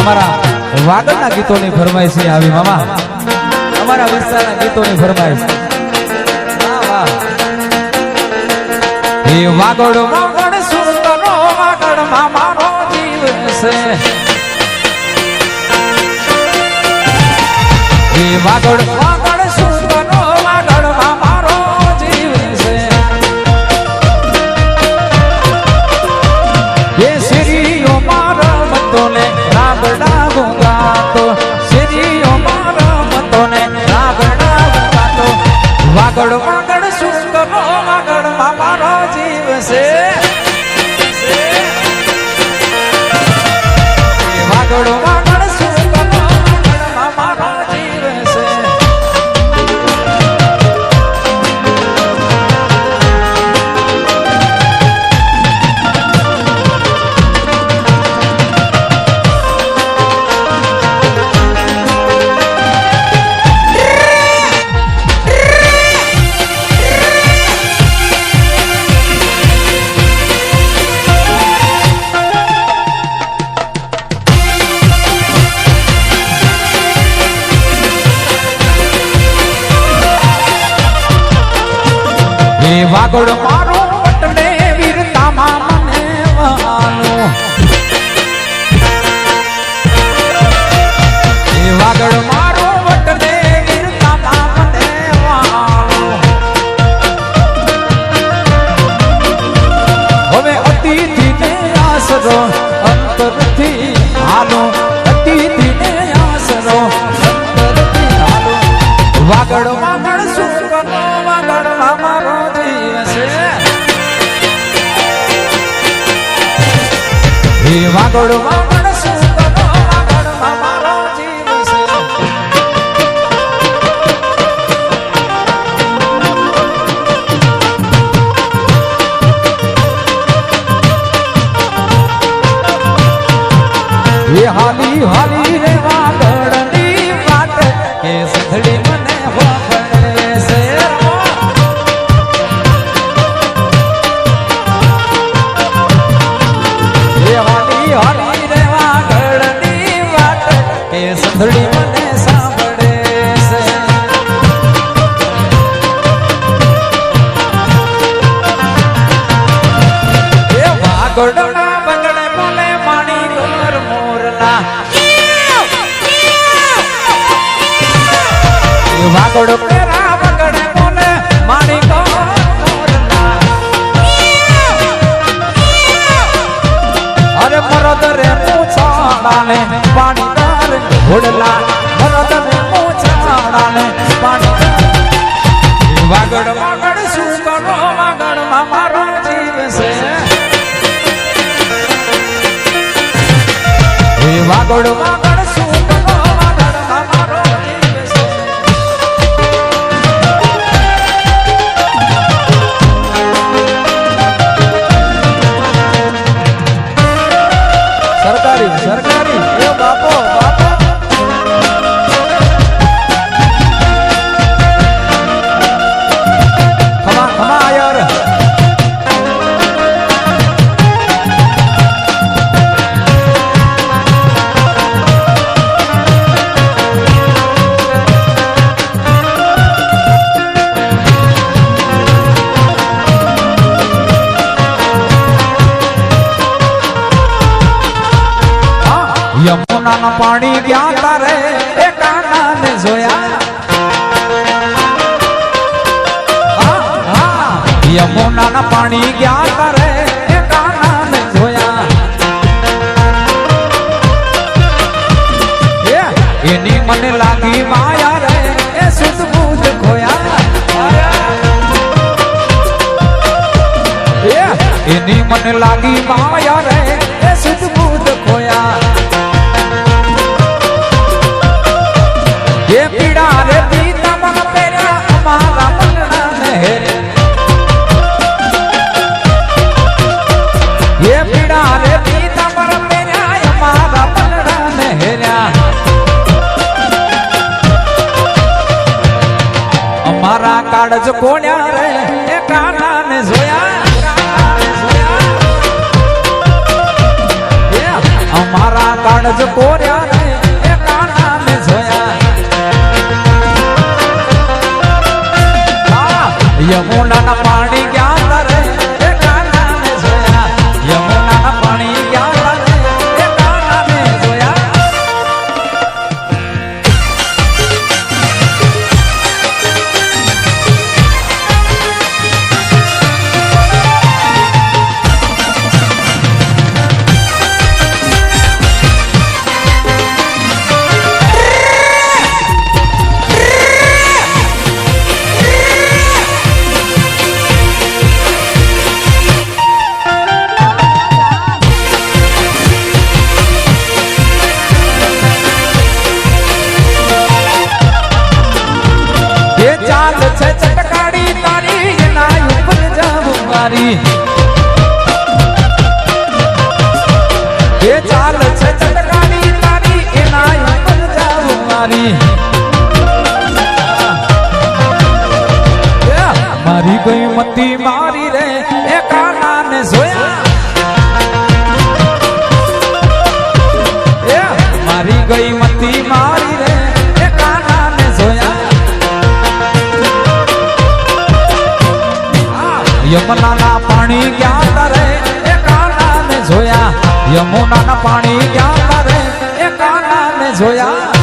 અમારા વાગડના ગીતોની ફરમાઈશ છે આવી મામા. અમારા વિસ્તારના ગીતોની વાહ, વાહ. એ વાગડ વાગડ સુંદરો વાગડ મામાનો જીવ છે. એ વાગડ વાગડ એ વાગડ મારો હે વાગડ વાગડ સુકનો વાગડ મારો જીવ છે. એ હાલી વાગડના બગડે બોલે માણી ડુંગર મોરલા એ વાગડ પેરા બગડે બોલે માણી મોરલા અરે મરદ રે પૂછાડાને પાણી દર ઘોડલા મરદ રે પૂછાડાને એ મને લાગી માયા રે એ સુધ બુધ ખોયા. એની મને લાગી માયા કાળજ કોણ્યા રે એ કાના ને જોયા. અમારા કાળ કાળજ કોર્યા મતી મારી રે, એ કાના ને જોયા મારી ગઈ મતી મારી રે, એ કાના ને જોયા. યમુનાના પાણી ગયા તારે, એ કાનાને જોયા. યમુનાના પાણી ગયા તારે, એ કાનાને જોયા.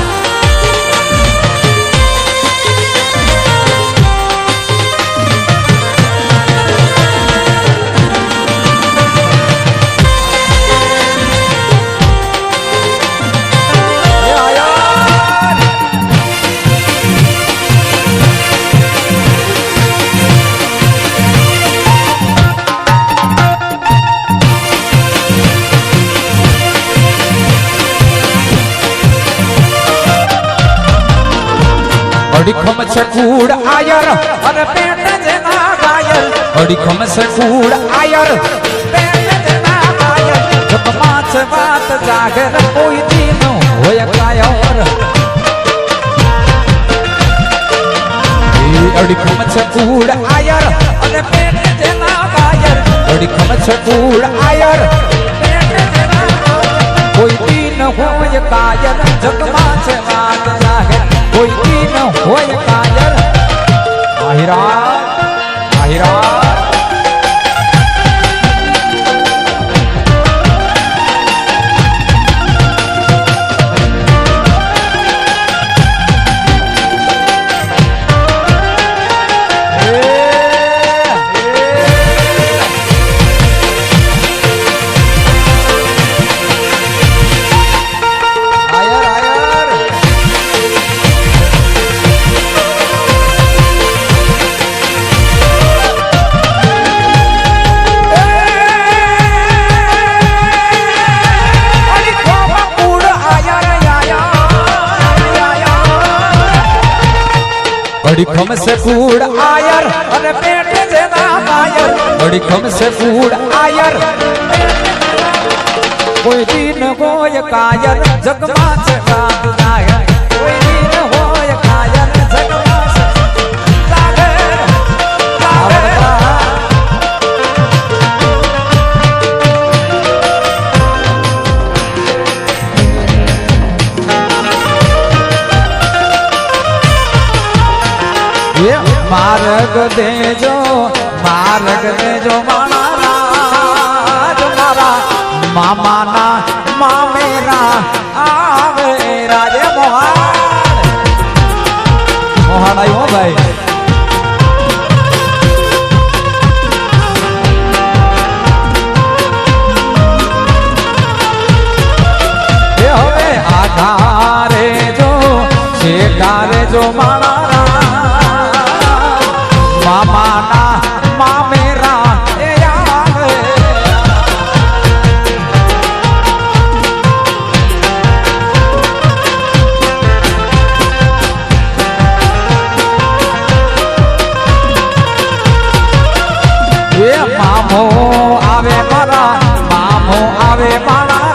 અડીખમ છે કૂડ આયર અને પેટ જેના ગાયર અડીખમ છે કૂડ આયર પેટ જેના ગાયર જબ પાંચ વાત જાગર કોઈ દિન હોય કાયર. અડીખમ છે કૂડ આયર અને પેટ જેના ગાયર અડીખમ છે કૂડ આયર. પેટ જેના કોઈ દિન હોય કાયર જગમાં કોઈ ન હોય આહિરા આહિરા અડીખમ સે કૂડ આયર અને પેટ જેના માયર અડીખમ સે કૂડ આયર. કોઈ દિન હોય કાયર, જગમાં છે રાત નાયર એ માર્ગ દેજો માર્ગ દેજો મારા મારા મામાના મામેરા આવે રાજે મોહાણ મોહાણ આવ્યો ભાઈ. મામો આવે મારા મામો આવે મારા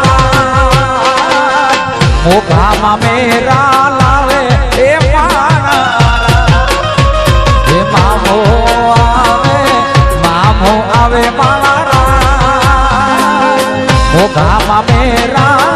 મોઘામાં મેરા લાવે એ મારા એ મામો આવે મામો આવે મારા મેરા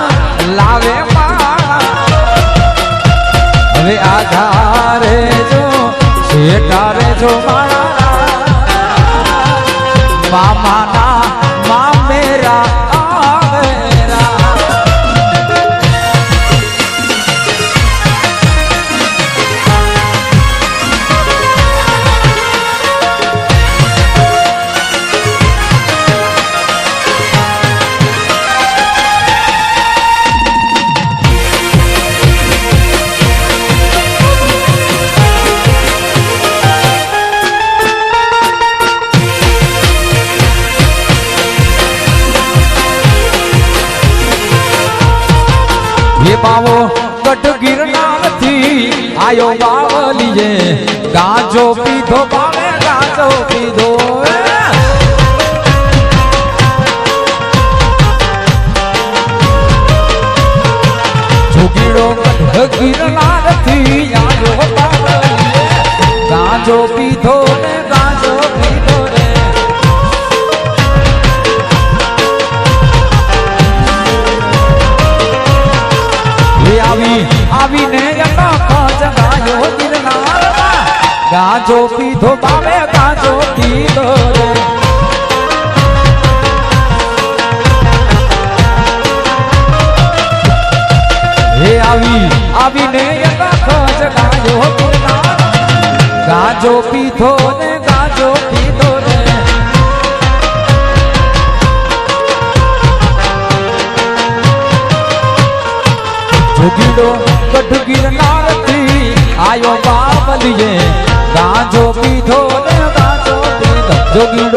હે બાવો ગઢ ગિરનારથી આયો બાવલીએ ગાજો પીધો બાવે ગાજો પીધો એ. કટ ગઢ ગિરનારથી આયો બાવલીએ ગાજો પીધો ને ગાજો પીધો બાવે ગાજો પીધો હે આવી, આવીને ગિરનારમાં ગાજો પીધો ને, ગાજો પીધો ને. જોગીડો ગઢ ગિરનારથી આયો બાવલીએ ગાજો પીધો ને ગાજો પીધો. જોગીડો